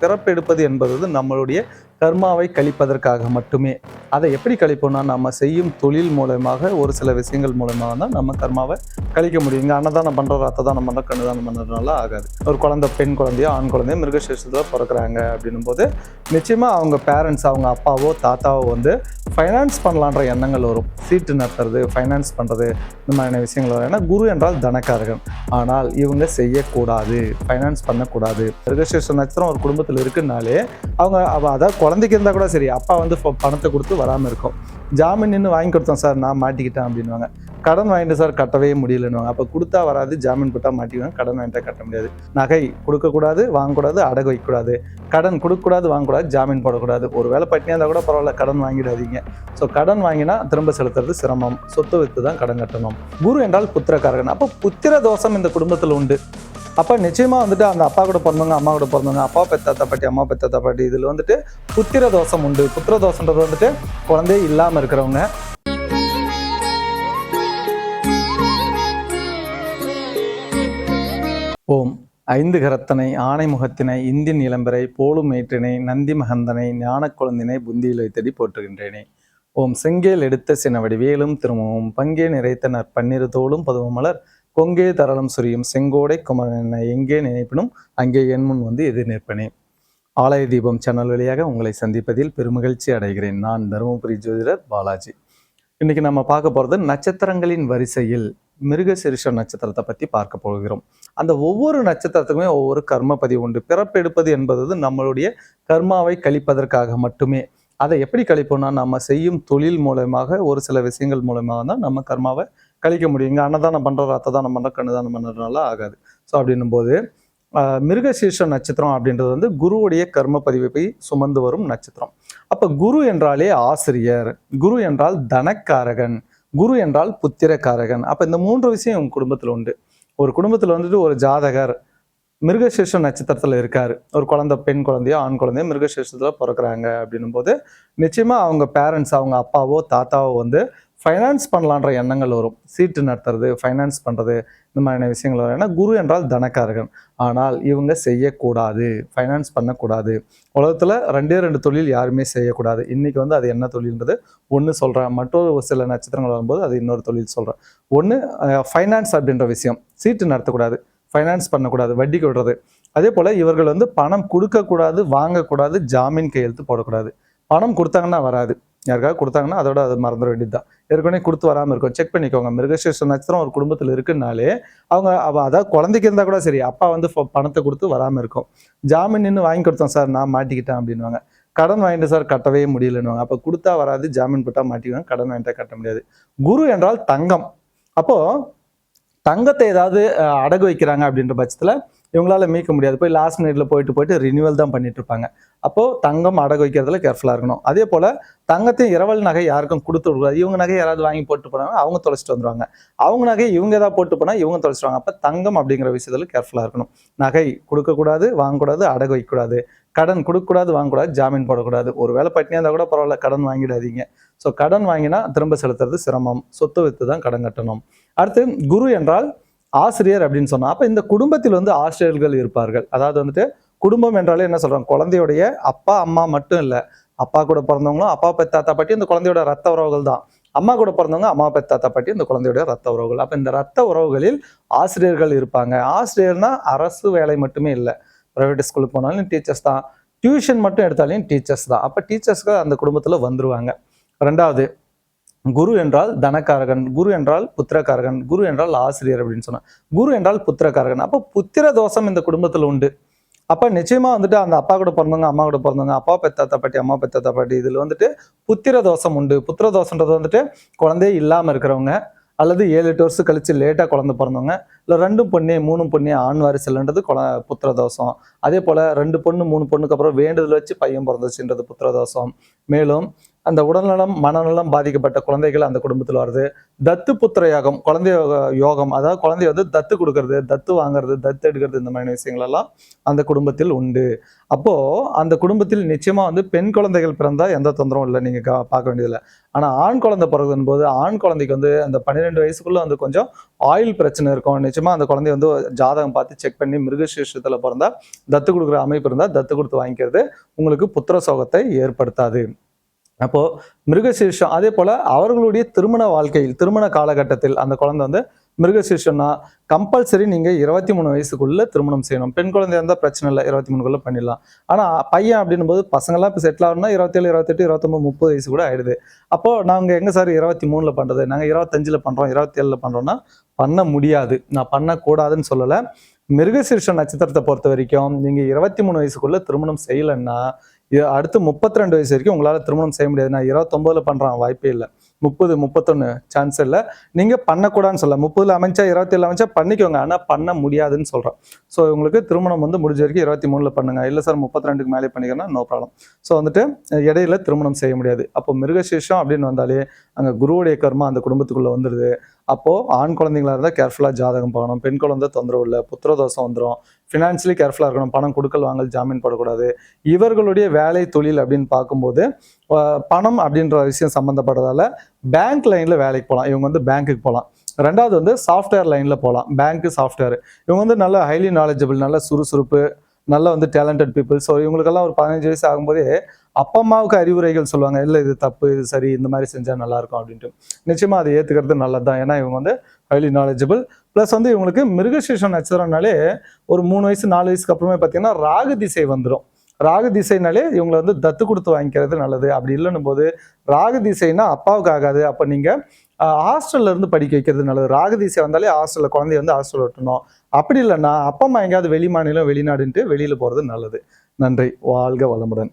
பிறப்பெடுப்பது என்பது நம்மளுடைய கர்மாவை கழிப்பதற்காக மட்டுமே. அதை எப்படி கழிப்போம்னா நம்ம செய்யும் தொழில் மூலயமாக ஒரு சில விஷயங்கள் மூலமாக தான் நம்ம கர்மாவை கழிக்க முடியும். இங்கே அன்னதானம் பண்ணுற ரத்ததானம் பண்ணுற கண்ணுதானம் பண்ணுறதுனால ஆகாது. ஒரு குழந்தை பெண் குழந்தையோ ஆண் குழந்தையோ மிருகசேஷத்தில் பிறக்கிறாங்க அப்படின்னும் போது நிச்சயமாக அவங்க பேரண்ட்ஸ் அவங்க அப்பாவோ தாத்தாவோ வந்து ஃபைனான்ஸ் பண்ணலான்ற எண்ணங்கள் வரும். சீட்டு நடத்துறது ஃபைனான்ஸ் பண்ணுறது இந்த மாதிரியான விஷயங்கள் வரும். ஏன்னா குரு என்றால் தனக்காரகன். ஆனால் இவங்க செய்யக்கூடாது ஃபைனான்ஸ் பண்ணக்கூடாது. மிருகசேஷ நட்சத்திரம் ஒரு குடும்பத்தில் இருக்குன்னாலே அவங்க அவ அதாவது குழந்தைக்கு இருந்தால் கூட சரி அப்பா வந்து பணத்தை கொடுத்து வராமல் இருக்கும். ஜாமீன் நின்று வாங்கி கொடுத்தோம் சார் நான் மாட்டிக்கிட்டேன் அப்படின்வாங்க கடன் வாங்கிட்டு சார் கட்டவே முடியலன்னுவாங்க. அப்போ கொடுத்தா வராது ஜாமீன் போட்டால் மாட்டிக்குவாங்க. கடன் வாங்கிட்டா கட்ட முடியாது. நகை கொடுக்கக்கூடாது வாங்கக்கூடாது அடகு வைக்கக்கூடாது. கடன் கொடுக்கக்கூடாது வாங்கக்கூடாது ஜாமீன் போடக்கூடாது. ஒரு வேலை பட்டினியாக இருந்தால் கூட பரவாயில்ல கடன் வாங்கிடாதீங்க. ஸோ கடன் வாங்கினா திரும்ப செலுத்துறது சிரமம். சொத்து வித்து தான் கடன் கட்டணும். குரு என்றால் புத்திரக்காரகன். அப்போ புத்திர தோஷம் இந்த குடும்பத்தில் உண்டு. அப்போ நிச்சயமாக வந்துட்டு அந்த அப்பா கூட பிறந்தவங்க அம்மா கூட பிறந்தவங்க அப்பா பெத்தாத்தா பாட்டி அம்மா பெத்தாத்தா பாட்டி இதில் வந்துட்டு புத்திர தோஷம் உண்டு. புத்திர தோஷன்றது வந்துட்டு குழந்தையே இல்லாமல் இருக்கிறவங்க. ஓம் ஐந்து கரத்தனை ஆணைமுகத்தினை இந்தின் இளம்பரை போலும் மேற்றினை நந்தி மகந்தனை ஞான குழந்தினை புந்தியில் வைத்தடி போற்றுகின்றேனே. ஓம் செங்கேல் எடுத்த சின வடிவேலும் திருமவும் பங்கே நிறைத்த நற்பன்னிரு தோளும் பதுவும் மலர் கொங்கே தரளம் சுரியும் செங்கோடை குமரனை எங்கே நினைப்பினும் அங்கே என் முன் வந்து எதிர் நிற்பனே ஆலய தீபம் சேனல் வழியாக உங்களை சந்திப்பதில் பெருமகிழ்ச்சி அடைகிறேன். நான் தருமபுரி ஜோதிடர் பாலாஜி. இன்னைக்கு நம்ம பார்க்க போகிறது நட்சத்திரங்களின் வரிசையில் மிருகசிரிஷ நட்சத்திரத்தை பற்றி பார்க்க போகிறோம். அந்த ஒவ்வொரு நட்சத்திரத்துக்குமே ஒவ்வொரு கர்ம பதிவு உண்டு. பிறப்பெடுப்பது என்பது நம்மளுடைய கர்மாவை கழிப்பதற்காக மட்டுமே. அதை எப்படி கழிப்போம்னா நம்ம செய்யும் தொழில் மூலயமாக ஒரு சில விஷயங்கள் மூலமாக தான் நம்ம கர்மாவை கழிக்க முடியும். இங்கே அன்னதானம் பண்ணுற ரத்ததானம் பண்ணுற கண்ணுதானம் பண்ணுறதுனால ஆகாது. ஸோ அப்படின்னும் போது மிருகசீர்ஷ நட்சத்திரம் அப்படின்றது வந்து குருவுடைய கர்ம பதிவை சுமந்து வரும் நட்சத்திரம். அப்போ குரு என்றாலே ஆசிரியர் குரு என்றால் தனக்காரகன் குரு என்றால் புத்திரக்காரகன். அப்போ இந்த மூன்று விஷயம் உங்கள் குடும்பத்தில் உண்டு. ஒரு குடும்பத்தில் வந்துட்டு ஒரு ஜாதகர் மிருகசீர்ஷ நட்சத்திரத்தில் இருக்கார். ஒரு குழந்தை பெண் குழந்தையோ ஆண் குழந்தையோ மிருகசீர்ஷத்தில் பிறக்கிறாங்க அப்படின்னும் போது நிச்சயமாக அவங்க பேரண்ட்ஸ் அவங்க அப்பாவோ தாத்தாவோ வந்து ஃபைனான்ஸ் பண்ணலான்ற எண்ணங்கள் வரும். சீட்டு நடத்துறது ஃபைனான்ஸ் பண்ணுறது இந்த மாதிரியான விஷயங்கள் வரும். ஏன்னா குரு என்றால் தனக்காரகன். ஆனால் இவங்க செய்யக்கூடாது. ஃபைனான்ஸ் பண்ணக்கூடாது. உலகத்தில் ரெண்டே ரெண்டு தொழில் யாருமே செய்யக்கூடாது. இன்றைக்கி வந்து அது என்ன தொழில்ன்றது ஒன்று சொல்கிறேன் மற்றொரு சில நட்சத்திரங்கள் வரும்போது அது இன்னொரு தொழில் சொல்கிறேன் ஒன்று ஃபைனான்ஸ் அப்படின்ற விஷயம். சீட்டு நடத்தக்கூடாது. ஃபைனான்ஸ் பண்ணக்கூடாது. வட்டிக்கு விடுறது அதே போல் இவர்கள் வந்து பணம் கொடுக்கக்கூடாது வாங்கக்கூடாது ஜாமீன் கையெழுத்து போடக்கூடாது. பணம் கொடுத்தாங்கன்னா வராது. யாருக்காவது கொடுத்தாங்கன்னா அதோட அது மறந்துட வேண்டியது தான் ஏற்கனவே கொடுத்து வராமல் இருக்கும். செக் பண்ணிக்கோங்க. மிருகசீர்ஷ நட்சத்திரம் ஒரு குடும்பத்தில் இருக்குன்னாலே அவங்க அவ அதாவது குழந்தைக்கு இருந்தால் கூட சரி அப்பா வந்து பணத்தை கொடுத்து வராமல் இருக்கும். ஜாமீன் நின்று வாங்கி கொடுத்தோம் சார் நான் மாட்டிக்கிட்டேன் அப்படின்வாங்க கடன் வாங்கிட்டு சார் கட்டவே முடியலன்னுவாங்க. அப்போ கொடுத்தா வராது ஜாமீன் போட்டால் மாட்டிக்குவாங்க. கடன் வாங்கிட்டா கட்ட முடியாது. குரு என்றால் தங்கம். அப்போது தங்கத்தை ஏதாவது அடகு வைக்கிறாங்க அப்படின்ற பட்சத்தில் இவங்களால மீட்க முடியாது. போய் லாஸ்ட் மினிட்ல போயிட்டு போயிட்டு ரினியூவல் தான் பண்ணிட்டு இருப்பாங்க. அப்போ தங்கம் அடகு வைக்கிறதுல கேர்ஃபுல்லாக இருக்கணும். அதே போல தங்கத்தையும் இரவல் நகை யாருக்கும் கொடுத்து விடக்கூடாது இவங்க நகை யாராவது வாங்கி போட்டு போனாங்க அவங்க தொலைச்சிட்டு வந்துருவாங்க. அவங்க நகை இவங்க ஏதாவது போட்டு போனால் இவங்க தொலைச்சிடுவாங்க அப்போ தங்கம் அப்படிங்கிற விஷயத்துல கேர்ஃபுல்லாக இருக்கணும். நகை கொடுக்கக்கூடாது வாங்கக்கூடாது அடகு வைக்கக்கூடாது. கடன் கொடுக்கக்கூடாது வாங்கக்கூடாது ஜாமீன் போடக்கூடாது. ஒரு வேலை பட்டினியாக இருந்தால் கூட பரவாயில்ல கடன் வாங்கிடாதீங்க. ஸோ கடன் வாங்கினா திரும்ப செலுத்துறது சிரமம். சொத்து வித்து தான் கடன் கட்டணும். அடுத்து குரு என்றால் ஆசிரியர் அப்படின்னு சொன்னா அப்போ இந்த குடும்பத்தில் வந்து ஆசிரியர்கள் இருப்பார்கள். அதாவது வந்துட்டு குடும்பம் என்றாலே என்ன சொல்கிறோம் குழந்தையுடைய அப்பா அம்மா மட்டும் இல்லை. அப்பா கூட பிறந்தவங்களும் அப்பா பெத்தாத்தா பாட்டி இந்த குழந்தையோட ரத்த உறவுகள் தான். அம்மா கூட பிறந்தவங்க அம்மா பெத்தாத்தா பாட்டி இந்த குழந்தையோட ரத்த உறவுகள். அப்போ இந்த ரத்த உறவுகளில் ஆசிரியர்கள் இருப்பாங்க. ஆசிரியர்னா அரசு வேலை மட்டுமே இல்லை. ப்ரைவேட் ஸ்கூலுக்கு போனாலும் டீச்சர்ஸ் தான். டியூஷன் மட்டும் எடுத்தாலையும் டீச்சர்ஸ் தான். அப்போ டீச்சர்ஸ்க்கு அந்த குடும்பத்தில் வந்துருவாங்க. ரெண்டாவது குரு என்றால் தனக்காரகன் குரு என்றால் புத்திரக்காரகன் குரு என்றால் ஆசிரியர் அப்படின்னு சொன்னான் குரு என்றால் புத்திரக்காரகன். அப்போ புத்திர தோஷம் இந்த குடும்பத்தில் உண்டு. அப்போ நிச்சயமாக வந்துட்டு அந்த அப்பா கூட பிறந்தவங்க அம்மா கூட பிறந்தவங்க அப்பா பெத்தாத்தா பாட்டி அம்மா பெத்தாத்தா பாட்டி இதில் வந்துட்டு புத்திர தோஷம் உண்டு. புத்திர தோஷன்றது வந்துட்டு குழந்தையே இல்லாமல் இருக்கிறவங்க அல்லது ஏழு எட்டு வருஷம் கழித்து லேட்டாக குழந்தை பிறந்தவங்க இல்லை ரெண்டும் பொண்ணே மூணு பொண்ணே ஆண் வாரிசுலன்றது குல புத்திர தோஷம் அதே போல் ரெண்டு பொண்ணு மூணு பொண்ணுக்கு அப்புறம் வேண்டுதல் வச்சு பையன் பிறந்துச்சுன்றது புத்திர தோஷம் மேலும் அந்த உடல்நலம் மனநலம் பாதிக்கப்பட்ட குழந்தைகள் அந்த குடும்பத்தில் வருது. தத்து புத்திர யோகம் குழந்தை யோகம் அதாவது குழந்தைய வந்து தத்து கொடுக்கறது தத்து வாங்குறது தத்து எடுக்கிறது இந்த மாதிரி விஷயங்கள் எல்லாம் அந்த குடும்பத்தில் உண்டு. அப்போது அந்த குடும்பத்தில் நிச்சயமாக வந்து பெண் குழந்தைகள் பிறந்தா எந்த தொந்தரவும் இல்லை நீங்கள் கா- பார்க்க வேண்டியதில்லை. ஆனால் ஆண் குழந்தை பிறகுதுன்னு போது ஆண் குழந்தைக்கு வந்து அந்த பன்னிரெண்டு வயசுக்குள்ளே வந்து கொஞ்சம் ஆயில் பிரச்சனை இருக்கும். நிச்சயமாக அந்த குழந்தைய வந்து ஜாதகம் பார்த்து செக் பண்ணி மிருகசீஷத்தில் பிறந்தா தத்து கொடுக்குற அமைப்பு இருந்தால் தத்து கொடுத்து வாங்கிக்கிறது உங்களுக்கு புத்திர சோகத்தை ஏற்படுத்தாது. அப்போது மிருகசீர்ஷம் அதே போல் அவர்களுடைய திருமண வாழ்க்கையில் திருமண காலகட்டத்தில் அந்த குழந்தை வந்து மிருகசீர்ஷம்னா கம்பல்சரி நீங்கள் இருபத்தி மூணு வயசுக்குள்ளே திருமணம் செய்யணும். பெண் குழந்தையா இருந்தால் பிரச்சனை இல்லை இருபத்தி மூணுக்குள்ளே பண்ணிடலாம். ஆனால் பையன் அப்படின்னும் போது பசங்களாம் இப்போ செட்டில் ஆகணும்னா இருபத்தேழு இருபத்தெட்டு இருபத்தொம்பது முப்பது வயசு கூட ஆயிடுது. அப்போ நாங்கள் எங்கே சார் இருபத்தி மூணில் பண்ணுறது நாங்கள் இருபத்தஞ்சில் பண்ணுறோம் இருபத்தேழில் பண்ணுறோன்னா பண்ண முடியாது. நான் பண்ணக்கூடாதுன்னு சொல்லலை. மிருகசீர்ஷ நட்சத்திரத்தை பொறுத்த வரைக்கும் நீங்கள் இருபத்தி மூணு வயசுக்குள்ளே திருமணம் செய்யலைன்னா இது அடுத்து முப்பத்தி ரெண்டு வயசு வரைக்கும் உங்களால் திருமணம் செய்ய முடியாது. நான் இருபத்தொன்பதுல பண்ணுறான் வாய்ப்பே இல்லை. முப்பது முப்பத்தொன்று சான்ஸ் இல்லை. நீங்கள் பண்ணக்கூடாதுன்னு சொல்ல முப்பதில் அமைச்சா இருபத்தேழு அமைச்சா பண்ணிக்கோங்க. ஆனால் பண்ண முடியாதுன்னு சொல்கிறோம் ஸோ உங்களுக்கு திருமணம் வந்து முடிஞ்ச வரைக்கும் இருபத்தி மூணில் பண்ணுங்க. இல்லை சார் முப்பத்தி ரெண்டுக்கு மேலே பண்ணிக்கிறேன்னா நோ ப்ராப்ளம் ஸோ வந்துட்டு இடையில திருமணம் செய்ய முடியாது. அப்போ மிருகசேஷம் அப்படின்னு வந்தாலே அங்கே குருவுடைய கர்மா அந்த குடும்பத்துக்குள்ளே வந்துடுது அப்போது ஆண் குழந்தைங்களா இருந்தால் கேர்ஃபுல்லாக ஜாதகம் பார்க்கணும். பெண் குழந்தை தொந்தரவு இல்லை. புத்திரதோஷம் வந்துடும் ஃபினான்ஷியலி கேர்ஃபுல்லாக இருக்கணும். பணம் கொடுக்கல் வாங்கல் ஜாமீன் போடக்கூடாது. இவர்களுடைய வேலை தொழில் அப்படின்னு பார்க்கும்போது பணம் அப்படின்ற விஷயம் சம்மந்தப்பட்டதால பேங்க் லைனில் வேலைக்கு போகலாம் இவங்க வந்து பேங்க்குக்கு போகலாம் ரெண்டாவது வந்து சாஃப்ட்வேர் லைனில் போகலாம் பேங்க்கு சாஃப்ட்வேர் இவங்க வந்து நல்ல ஹைலி நாலேஜபிள் நல்ல சுறுசுறுப்பு நல்ல வந்து டேலண்டட் பீப்புள் ஸோ இவங்களுக்கெல்லாம் ஒரு பதினஞ்சு வயசு ஆகும்போதே அப்பா அம்மாவுக்கு அறிவுரைகள் சொல்லுவாங்க இல்லை இது தப்பு இது சரி இந்த மாதிரி செஞ்சால் நல்லாயிருக்கும் அப்படின்ட்டு. நிச்சயமாக அதை ஏற்றுக்கிறது நல்லது தான் ஏன்னா இவங்க வந்து ஹைலி நாலேஜபிள் ப்ளஸ் வந்து இவங்களுக்கு மிருகசீர்ஷம் நட்சத்திரம்னாலே ஒரு மூணு வயசு நாலு வயசுக்கு அப்புறமே பார்த்தீங்கன்னா ராகு திசை வந்துடும் ராகு திசைனாலே இவங்களை வந்து தத்து கொடுத்து வாங்கிக்கிறது நல்லது. அப்படி இல்லைன்னும் போது ராகு திசைனா அப்பாவுக்கு ஆகாது. அப்போ நீங்கள் ஹாஸ்டல்ல இருந்து படிக்க வைக்கிறது நல்லது. ராகு திசை வந்தாலே ஹாஸ்டலில் குழந்தைய வந்து ஹாஸ்டல் விட்டணும் அப்படி இல்லைன்னா அப்பா அம்மா எங்கேயாவது வெளி மாநிலம் வெளிநாடுன்ட்டு வெளியில் போகிறது நல்லது. நன்றி. வாழ்க வளமுடன்.